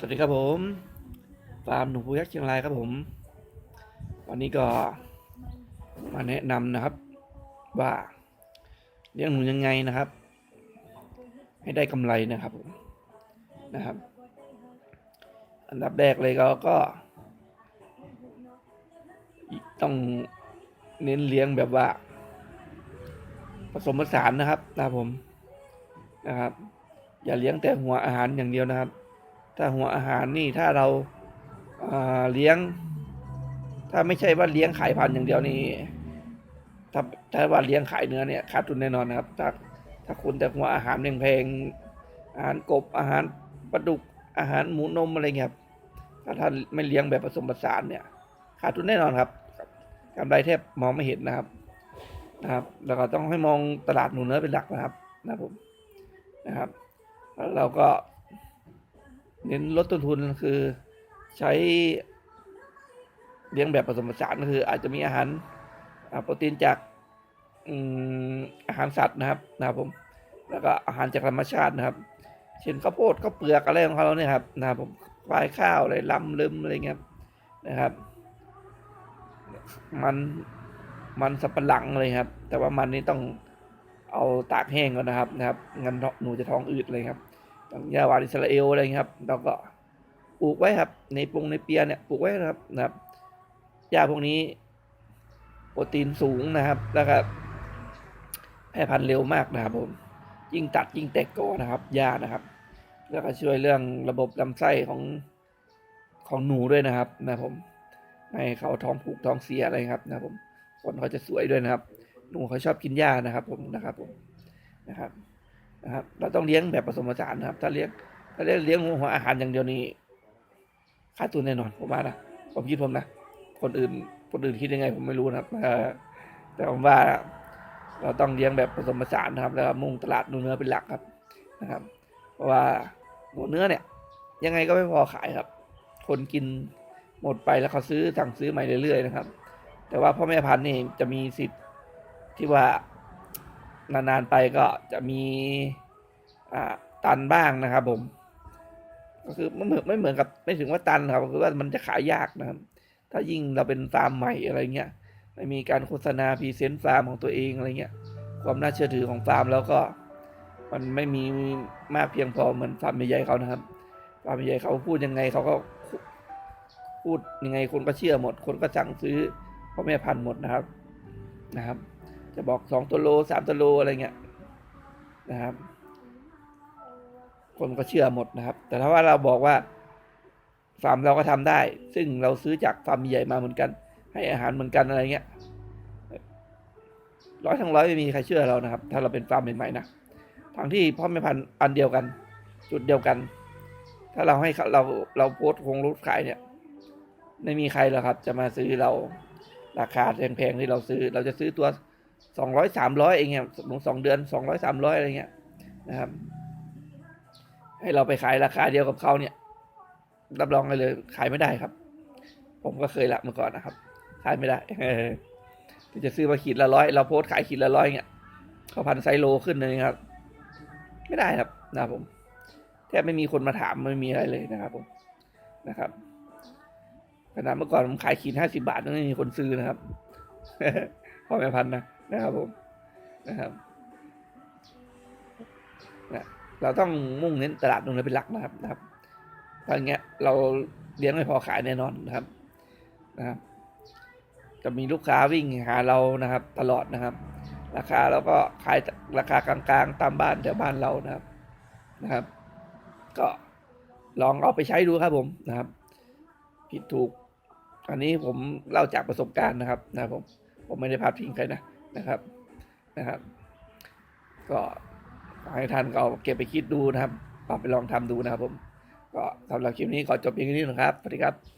สวัสดีครับผมฟาร์มหนูพูยักษ์เชียงรายครับผม วันนี้ก็มาแนะนำนะครับ ว่าเลี้ยงหนูยังไงนะครับ ให้ได้กำไรนะครับผมนะครับ อันดับแรกเลยก็ก็ ต้องเน้นเลี้ยงแบบว่า ผสมผสานนะครับนะครับผมนะครับ อย่าเลี้ยงแต่หัวอาหารอย่างเดียวนะครับ ถ้าหัวอาหารนี่ถ้าเราเลี้ยง ถ้าไม่ใช่ว่าเลี้ยงขายพันธุ์อย่างเดียวนี่ถ้าถ้าว่าเลี้ยงขายเนื้อเนี่ยขาดทุนแน่นอนนะครับ ถ้าถ้าคุณแต่หัวอาหารแพงๆอาหารกบอาหารปลาดุกอาหารหมูนมอะไรเงี้ยครับถ้าท่านไม่เลี้ยงแบบผสมผสานเนี่ย ขาดทุนแน่นอนครับกำไรแทบมองไม่เห็นนะครับนะครับ แล้วก็ต้องให้มองตลาดหนูเนื้อเป็นหลักนะครับนะครับผมนะครับ แล้วเราก็ เน้นลดต้นทุนคือใช้เลี้ยงแบบผสมผสานก็คืออาจจะมีอาหารโปรตีนจากอาหารสัตว์นะครับนะครับผมแล้วก็อาหารจากธรรมชาตินะครับ เช่นข้าวโพดข้าวเปลือกอะไรของเขาเนี่ยครับนะครับผมควายข้าวอะไรลำลืมอะไรเงี้ยนะครับ มันมันสับปะหลังเลยครับ แต่ว่ามันนี่ต้องเอาตากแห้งก่อนนะครับนะครับงั้นหนูจะท้องอืดเลยครับ ต้องยาหวานอิสราเอลอะไรเงี้ยครับเราก็ปลูกไว้ครับ ในปงในเปียเนี่ยปลูกไว้นะครับนะครับยาพวกนี้โปรตีนสูงนะครับแล้วก็แพร่พันธุ์เร็วมากนะครับผมยิ่งตัดยิ่งแตกกอนะครับยานะครับ แล้วก็ช่วยเรื่องระบบลำไส้ของของหนูด้วยนะครับนะครับผมไม่ให้เขาท้องผูกท้องเสียอะไรครับนะผมผลเขาจะสวยด้วยนะครับ หนูเขาชอบกินหญ้านะครับ ผมนะครับผมนะครับ นะครับ เราต้องเลี้ยงแบบผสมผสานนะครับ ถ้าเลี้ยงถ้าเลี้ยงเลี้ยงหัวอาหารอย่างเดียวนี้ค่าตัวแน่นอนผมว่านะผมคิดผมนะคนอื่นคนอื่นคิดยังไงผมไม่รู้นะครับแต่ผมว่าเราต้องเลี้ยงแบบผสมผสานนะครับ แล้วมุ่งตลาดหนูเนื้อเป็นหลักครับนะครับ เพราะว่าหนูเนื้อเนี่ย ยังไงก็ไม่พอขายครับ คนกินหมดไปแล้วเขาซื้อสั่งซื้อใหม่เรื่อยๆนะครับ แต่ว่าพ่อแม่พันธุ์นี่จะมีสิทธิ์ที่ว่า นานๆไปก็จะมีตันบ้างนะครับ ผม ก็คือไม่เหมือนไม่เหมือนกับไม่ถึงว่าตันครับก็คือว่ามันจะขายยากนะครับ ถ้ายิ่งเราเป็นฟาร์มใหม่อะไรเงี้ยไม่มีการโฆษณาพรีเซนต์ฟาร์มของตัวเองอะไรเงี้ยความน่าเชื่อถือของฟาร์มแล้วก็ มันไม่มีมากเพียงพอเหมือนฟาร์มใหญ่ๆเขานะครับฟาร์มใหญ่เขาพูดยังไงเขาก็พูดยังไงคนก็เชื่อหมด คนก็สั่งซื้อพ่อแม่พันธุ์หมดนะครับนะครับ จะบอกสองตัวโลสามตัวโลอะไรเงี้ยนะครับ คนก็เชื่อหมดนะครับ แต่ถ้าว่าเราบอกว่าฟาร์มเราก็ทำได้ ซึ่งเราซื้อจากฟาร์มใหญ่มาเหมือนกัน ให้อาหารเหมือนกันอะไรเงี้ยร้อยทั้งร้อยไม่มีใครเชื่อเรานะครับ ถ้าเราเป็นฟาร์มใหม่ๆนะทั้งที่พ่อแม่พันธุ์อันเดียวกัน จุดเดียวกัน ถ้าเราให้เราเราโพสต์คงรู้ขายเนี่ย ไม่มีใครหรอกครับ จะมาซื้อเราราคาแพงๆที่เราซื้อ เราจะซื้อตัว สองร้อยสามร้อยเองเนี่ยสองเดือนสองร้อยสามร้อยอะไรเงี้ยนะครับ ให้เราไปขายราคาเดียวกับเขาเนี่ย รับรองเลยขายไม่ได้ครับ ผมก็เคยละเมื่อก่อนนะครับ ขายไม่ได้ที่จะซื้อมาขีดละร้อยเราโพสขายขีดละร้อยเงี้ยเขาพันไซโลขึ้นเลยครับ ไม่ได้ครับนะครับผมแทบไม่มีคนมาถามไม่มีอะไรเลยนะครับผมนะครับขนาดเมื่อก่อนผมขายขีดห้าสิบาทยังไม่มีคนซื้อนะครับพ่อแม่พันนะ นะครับผมนะครับนะเราต้องมุ่งเน้นตลาดตรงนี้เป็นหลักนะครับนะครับถ้าอย่างเงี้ยเราเลี้ยงไม่พอขายแน่นอนนะครับนะครับ จะมีลูกค้าวิ่งหาเรานะครับ ตลอดนะครับ ราคาเราก็ขายราคากลางๆ ตามบ้านแถวบ้านเรานะครับนะครับ ก็ลองเอาไปใช้ดูครับผมนะครับ ผิดถูก อันนี้ผมเล่าจากประสบการณ์นะครับ นะครับผมผมไม่ได้พาดพิงใครนะ นะครับนะครับ ก็ให้ท่านก็เก็บไปคิดดูนะครับเอาไปลองทำดูนะครับผม ก็สำหรับคลิปนี้ขอจบเพียงเท่นี้นะครับสวัสดีครับ